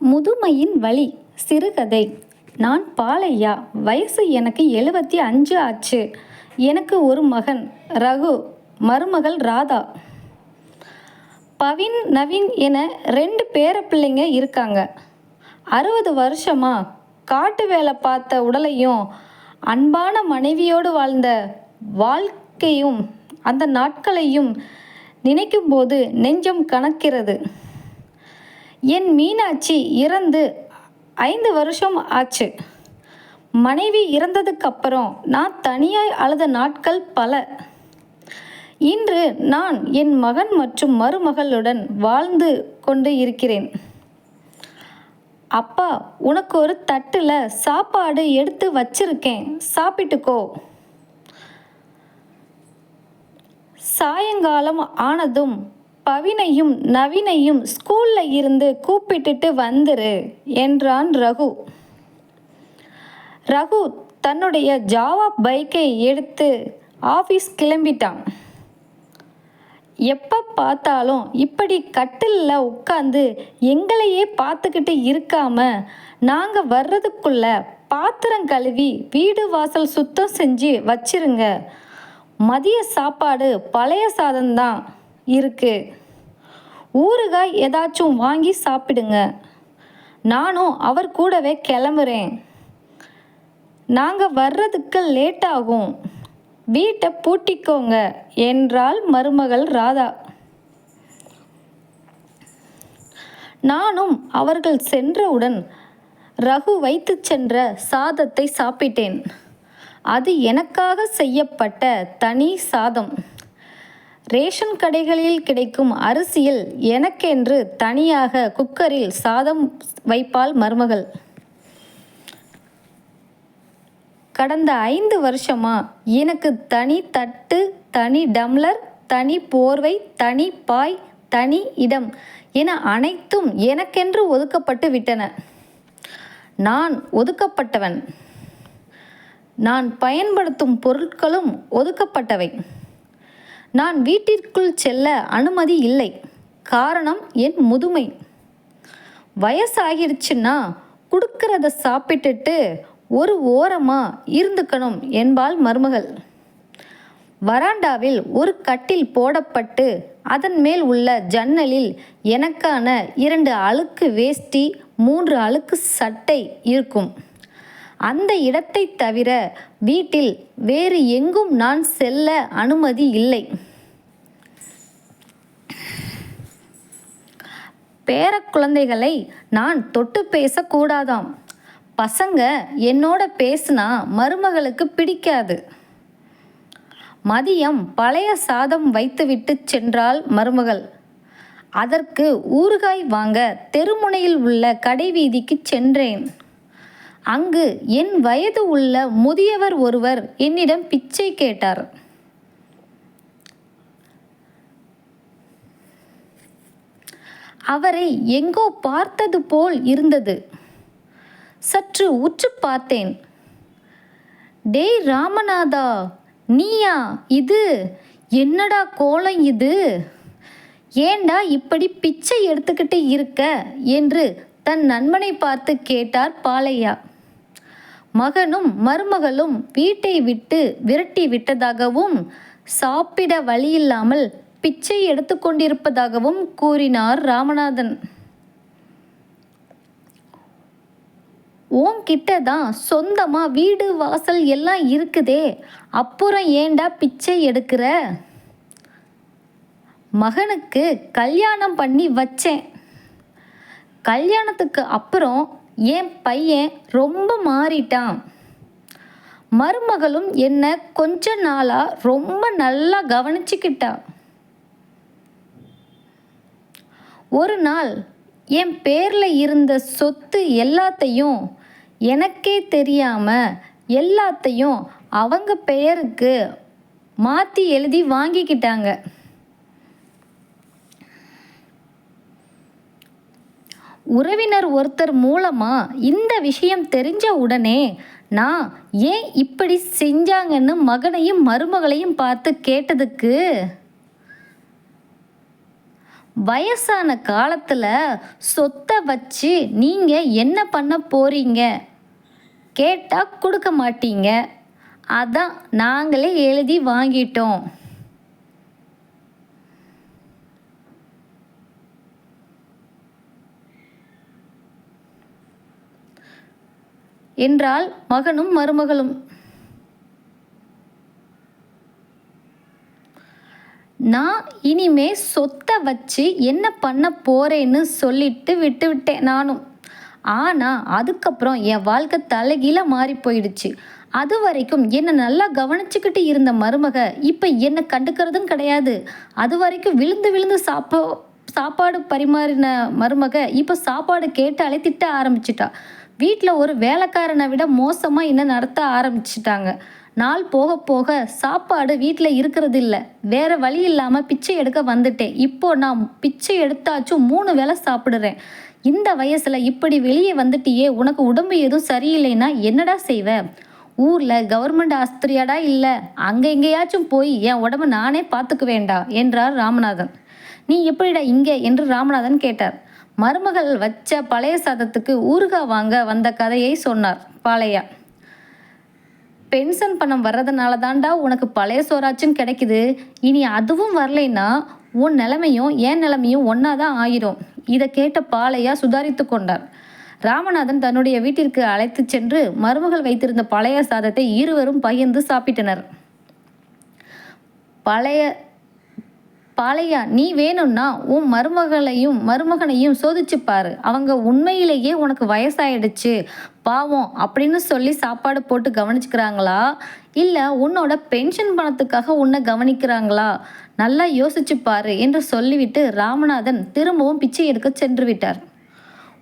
முதுமையின் வழி சிறுகதை. நான் பாலையா? வயசு எனக்கு எழுபத்தி அஞ்சு ஆச்சு. எனக்கு ஒரு மகன் ரகு. மருமகள் ராதா. பவின் நவீன் என ரெண்டு பேர பிள்ளைங்க இருக்காங்க. அறுபது வருஷமா காட்டு வேலை பார்த்த உடலையும் அன்பான மனைவியோடு வாழ்ந்த வாழ்க்கையும் அந்த நாட்களையும் நினைக்கும்போது நெஞ்சம் கணக்கிறது என் மீனாட்சி இறந்து ஐந்து வருஷம் ஆச்சு. மனைவி இறந்ததுக்கு அப்புறம் நான் தனியாய் அழுத நாட்கள் பல. இன்று நான் என் மகன் மற்றும் மருமகளுடன் வாழ்ந்து கொண்டு இருக்கிறேன். அப்பா உனக்கு ஒரு தட்டில் சாப்பாடு எடுத்து வச்சிருக்கேன். சாப்பிட்டுக்கோ. சாயங்காலம் ஆனதும் பவினையும் நவீனையும் ஸ்கூல்ல இருந்து கூப்பிட்டுட்டு வந்துரு என்றான் ரகு. ரகு தன்னுடைய ஜாவா பைக்கை எடுத்து ஆஃபீஸ் கிளம்பிட்டான். எப்போ பார்த்தாலும் இப்படி கட்டிலில் உட்காந்து எங்களையே பார்த்துக்கிட்டு இருக்காம நாங்கள் வர்றதுக்குள்ள பாத்திரம் கழுவி வீடு வாசல் சுத்தம் செஞ்சு வச்சிருங்க. மதிய சாப்பாடு பழைய சாதம்தான். இருக்கு. ஊறுகாய் ஏதாச்சும் வாங்கி சாப்பிடுங்க. நானும் அவர் கூடவே கிளம்புறேன். நாங்கள் வர்றதுக்கு லேட் ஆகும் வீட்டை பூட்டிக்கோங்க என்றாள் மருமகள் ராதா. நானும் அவர்கள் சென்றவுடன் ரகு வைத்து சென்ற சாதத்தை சாப்பிட்டேன். அது எனக்காக செய்யப்பட்ட தனி சாதம். ரேஷன் கடைகளில் கிடைக்கும் அரிசியில் எனக்கென்று தனியாக குக்கரில் சாதம் வைப்பாள் மருமகள். கடந்த ஐந்து வருஷமா எனக்கு தனி தட்டு தனி டம்ளர் தனி போர்வை தனி பாய் தனி இடம் என அனைத்தும் எனக்கென்று ஒதுக்கப்பட்டு விட்டன. நான் ஒதுக்கப்பட்டவன். நான் பயன்படுத்தும் பொருட்களும் ஒதுக்கப்பட்டவை. நான் வீட்டிற்குள் செல்ல அனுமதி இல்லை. காரணம் என் முதுமை. வயசாகிடுச்சுன்னா கொடுக்கறத சாப்பிட்டுட்டு ஒரு ஓரமாக இருந்துக்கணும் என்பாள் மருமகள். வராண்டாவில் ஒரு கட்டில் போடப்பட்டு அதன் மேல் உள்ள ஜன்னலில் எனக்கான இரண்டு அழுக்கு வேஷ்டி மூன்று அழுக்கு சட்டை இருக்கும். அந்த இடத்தை தவிர வீட்டில் வேறு எங்கும் நான் செல்ல அனுமதி இல்லை. பேர குழந்தைகளை நான் தொட்டு பேசக்கூடாதாம். பசங்க என்னோட பேசுனா மருமகளுக்கு பிடிக்காது. மதியம் பழைய சாதம் வைத்துவிட்டு சென்றாள் மருமகள். அதற்கு ஊறுகாய் வாங்க தெருமுனையில் உள்ள கடைவீதிக்கு சென்றேன். அங்கு என் வயது உள்ள முதியவர் ஒருவர் என்னிடம் பிச்சை கேட்டார். அவரை எங்கோ பார்த்தது போல் இருந்தது. சற்று உற்று பார்த்தேன். டேய் ராமநாதா நீயா? இது என்னடா கோலம் இது? ஏண்டா இப்படி பிச்சை எடுத்துக்கிட்டு இருக்க? என்று தன் நண்பனை பார்த்து கேட்டார் பாலையா. மகனும் மருமகளும் வீட்டை விட்டு விரட்டி விட்டதாகவும் சாப்பிட வழியில்லாமல் பிச்சை எடுத்துக்கொண்டிருப்பதாகவும் கூறினார் ராமநாதன். உன்கிட்ட தான் சொந்தமாக வீடு வாசல் எல்லாம் இருக்குதே. அப்புறம் ஏண்டா பிச்சை எடுக்கிற? மகனுக்கு கல்யாணம் பண்ணி வச்சேன். கல்யாணத்துக்கு அப்புறம் என் பையன் ரொம்ப மாறிட்டான். மருமகளும் என்ன கொஞ்ச நாளாக ரொம்ப நல்லா கவனிச்சுக்கிட்டா ஒரு நாள் என் பேரில் இருந்த சொத்து எல்லாத்தையும் எனக்கே தெரியாமல் எல்லாத்தையும் அவங்க பெயருக்கு மாற்றி எழுதி வாங்கிக்கிட்டாங்க. உறவினர் ஒருத்தர் மூலமாக இந்த விஷயம் தெரிஞ்ச உடனே நான் ஏன் இப்படி செஞ்சாங்கன்னு மகனையும் மருமகளையும் பார்த்து கேட்டதுக்கு வயசான காலத்தில் சொத்தை வச்சு நீங்கள் என்ன பண்ண போகிறீங்க கேட்டால் கொடுக்க மாட்டீங்க. அதான் நாங்களே எழுதி வாங்கிட்டோம். என்றால் மகனும் மருமகளும். நான் இனிமே சொத்தை வச்சு என்ன பண்ண போறேன்னு சொல்லிட்டு விட்டு விட்டேன் நானும். ஆனால் அதுக்கப்புறம் என் வாழ்க்கை தலைகீழ மாறி போயிடுச்சு. அது வரைக்கும் என்னை நல்லா கவனிச்சுக்கிட்டு இருந்த மருமக இப்போ என்னை கண்டுக்கிறதும் கிடையாது. அது வரைக்கும் விழுந்து விழுந்து சாப்பா சாப்பாடு பரிமாறின மருமக இப்போ சாப்பாடு கேட்டாலே திட்ட ஆரம்பிச்சிட்டா. வீட்டில் ஒரு வேலைக்காரனை விட மோசமாக என்ன நடத்த ஆரம்பிச்சிட்டாங்க. நாள் போக போக சாப்பாடு வீட்டில் இருக்கிறது இல்லை வேற வழி இல்லாமல் பிச்சை எடுக்க வந்துட்டேன். இப்போ நான் பிச்சை எடுத்தாச்சும் மூணு வேளை சாப்பிடுறேன். இந்த வயசில் இப்படி வெளியே வந்துட்டியே உனக்கு உடம்பு எதுவும் சரியில்லைன்னா என்னடா செய்வ? ஊரில் கவர்மெண்ட் ஆஸ்பத்திரியாடா இல்லை? அங்கே எங்கேயாச்சும் போய் என் உடம்பு நானே பார்த்துக்க வேண்டா என்றார் ராமநாதன். நீ எப்படிடா இங்கே? என்று ராமநாதன் கேட்டார். மருமகள் வச்ச பழைய சாதத்துக்கு ஊறுகாய் வாங்க வந்த கதையை சொன்னார் பாலையா பென்ஷன் பணம் வர்றதுனால தாண்டா உனக்கு பழைய சோறாச்சும் கிடைக்குது. இனி அதுவும் வரலைன்னா உன் நிலைமையும் என் நிலைமையும் ஒன்றா தான் ஆயிரும். இதை கேட்ட பாலையா சுதாரித்து கொண்டார். ராமநாதன் தன்னுடைய வீட்டிற்கு அழைத்து சென்று மருமகள் வைத்திருந்த பழைய சாதத்தை இருவரும் பகிர்ந்து சாப்பிட்டனர். பழைய பாலையா நீ வேணும்னா உன் மருமகளையும் மருமகனையும் சோதிச்சு பாரு. அவங்க உண்மையிலேயே உனக்கு வயசாயிடுச்சு. பாவம் அப்படின்னு சொல்லி சாப்பாடு போட்டு கவனிச்சுக்கிறாங்களா? இல்லை உன்னோட பென்ஷன் பணத்துக்காக உன்னை கவனிக்கிறாங்களா? நல்லா யோசிச்சு பாரு என்று சொல்லிவிட்டு ராமநாதன் திரும்பவும் பிச்சை எடுக்க சென்று விட்டார்.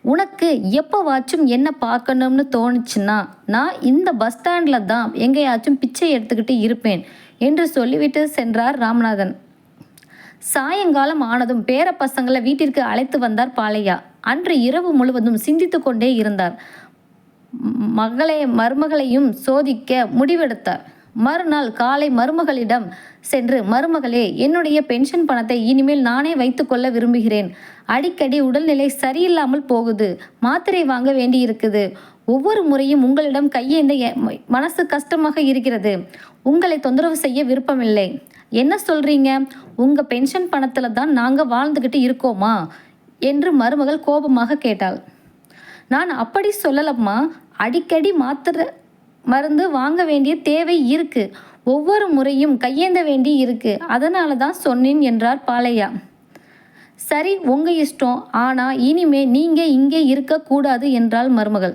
உனக்கு எப்போவாச்சும் என்ன பார்க்கணும்னு தோணுச்சுன்னா நான் இந்த பஸ் ஸ்டாண்டில் தான் எங்கேயாச்சும் பிச்சை எடுத்துக்கிட்டு இருப்பேன் என்று சொல்லிவிட்டு சென்றார் ராமநாதன். சாயங்காலம் ஆனதும் பேர பசங்களை வீட்டிற்கு அழைத்து வந்தார் பாலையா. அன்று இரவு முழுவதும் சிந்தித்து கொண்டே இருந்தார். மகளை மருமகளையும் சோதிக்க முடிவெடுத்தார். மறுநாள் காலை மருமகளிடம் சென்று மருமகளே என்னுடைய பென்ஷன் பணத்தை இனிமேல் நானே வைத்துக்கொள்ள விரும்புகிறேன். அடிக்கடி உடல்நிலை சரியில்லாமல் போகுது. மாத்திரை வாங்க வேண்டி இருக்குது ஒவ்வொரு முறையும் உங்களிடம் கையேந்த மனசு கஷ்டமாக இருக்கிறது. உங்களை தொந்தரவு செய்ய விருப்பமில்லை. என்ன சொல்கிறீங்க உங்கள் பென்ஷன் பணத்தில் தான் நாங்கள் வாழ்ந்துக்கிட்டு இருக்கோமா? என்று மருமகள் கோபமாக கேட்டாள். நான் அப்படி சொல்லலம்மா. அடிக்கடி மாத்திர மருந்து வாங்க வேண்டிய தேவை இருக்குது ஒவ்வொரு முறையும் கையேந்த வேண்டி இருக்குது அதனால தான் சொன்னேன் என்றார் பாலையா. சரி உங்கள் இஷ்டம். ஆனால் இனிமே நீங்கள் இங்கே இருக்கக்கூடாது என்றாள் மருமகள்.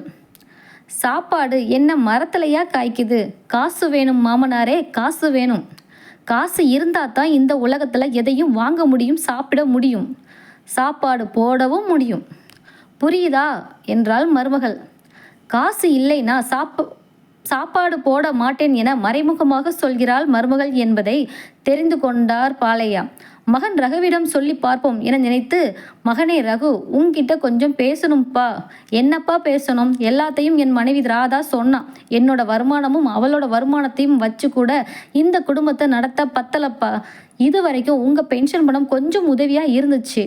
சாப்பாடு என்ன மரத்துலையா காய்க்குது? காசு வேணும் மாமனாரே காசு வேணும். காசு இருந்தால் தான் இந்த உலகத்தில் எதையும் வாங்க முடியும் சாப்பிட முடியும். சாப்பாடு போடவும் முடியும். புரியுதா? என்றாள் மருமகள். காசு இல்லைனா சாப்ப சாப்பாடு போட மாட்டேன் என மறைமுகமாக சொல்கிறாள் மருமகள் என்பதை தெரிந்து கொண்டார் பாலையா. மகன் ரகுவிடம் சொல்லி பார்ப்போம் என நினைத்து மகனே ரகு உன்கிட்ட கொஞ்சம் பேசணும்ப்பா என்னப்பா பேசணும்? எல்லாத்தையும் என் மனைவி ராதா சொன்னான் என்னோட வருமானமும் அவளோட வருமானத்தையும் வச்சு கூட இந்த குடும்பத்தை நடத்த பத்தலப்பா. இது வரைக்கும் உங்கள் பென்ஷன் பணம் கொஞ்சம் உதவியாக இருந்துச்சு.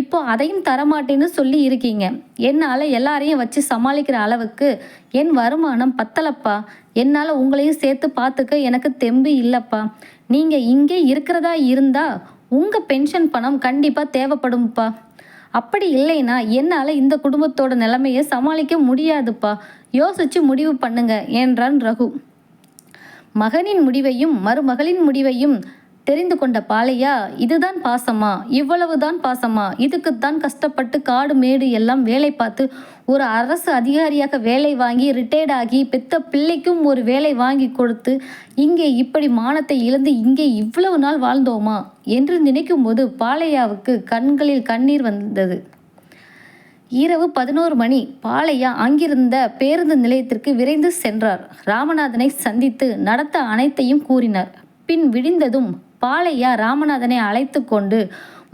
இப்போ அதையும் தரமாட்டேன்னு சொல்லி இருக்கீங்க. என்னால் எல்லாரையும் வச்சு சமாளிக்கிற அளவுக்கு என் வருமானம் பத்தலப்பா. என்னால் உங்களையும் சேர்த்து பார்த்துக்க எனக்கு தெம்பு இல்லைப்பா. நீங்கள் இங்கே இருக்கிறதா இருந்தால் உங்கள் பென்ஷன் பணம் கண்டிப்பாக தேவைப்படும்ப்பா அப்படி இல்லைன்னா என்னால் இந்த குடும்பத்தோட நிலைமையை சமாளிக்க முடியாதுப்பா. யோசிச்சு முடிவு பண்ணுங்க என்றான் ரகு. மகனின் முடிவையும் மருமகளின் முடிவையும் தெரிந்து கொண்ட பாலையா இதுதான் பாசமா? இவ்வளவுதான் பாசமா? இதுக்குத்தான் கஷ்டப்பட்டு காடு மேடு எல்லாம் வேலை பார்த்து ஒரு அரசு அதிகாரியாக வேலை வாங்கி ரிட்டையர்ட் ஆகி பெத்த பிள்ளைக்கும் ஒரு வேலை வாங்கி கொடுத்து இங்கே இப்படி மானத்தை இழந்து இங்கே இவ்வளவு நாள் வாழ்ந்தோமா? என்று நினைக்கும் போது பாலையாவுக்கு கண்களில் கண்ணீர் வந்தது. இரவு பதினோரு மணி. பாலையா அங்கிருந்த பேருந்து நிலையத்திற்கு விரைந்து சென்றார். ராமநாதனை சந்தித்து நடத்த அனைத்தையும் கூறினார். பின் விடிந்ததும் பாலையா ராமநாதனை அழைத்து கொண்டு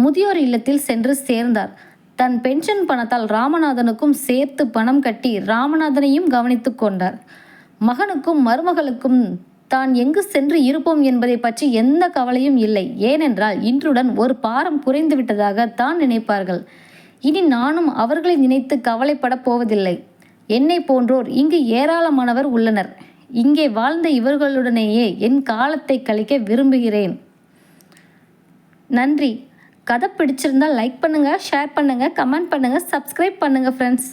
முதியோர் இல்லத்தில் சென்று சேர்ந்தார். தன் பென்ஷன் பணத்தால் ராமநாதனுக்கும் சேர்த்து பணம் கட்டி ராமநாதனையும் கவனித்து கொண்டார். மகனுக்கும் மருமகளுக்கும் தான் எங்கு சென்று இருப்போம் என்பதை பற்றி எந்த கவலையும் இல்லை. ஏனென்றால் இன்றுடன் ஒரு பாரம் குறைந்து விட்டதாக தான் நினைப்பார்கள். இனி நானும் அவர்களை நினைத்து கவலைப்படப் போவதில்லை. என்னை போன்றோர் இங்கு ஏராளமானவர் உள்ளனர். இங்கே வாழ்ந்த இவர்களுடனேயே என் காலத்தை கழிக்க விரும்புகிறேன். நன்றி. கதை பிடிச்சிருந்தால் லைக் பண்ணுங்கள் ஷேர் பண்ணுங்கள் கமெண்ட் பண்ணுங்கள் சப்ஸ்கிரைப் பண்ணுங்கள் ஃப்ரெண்ட்ஸ்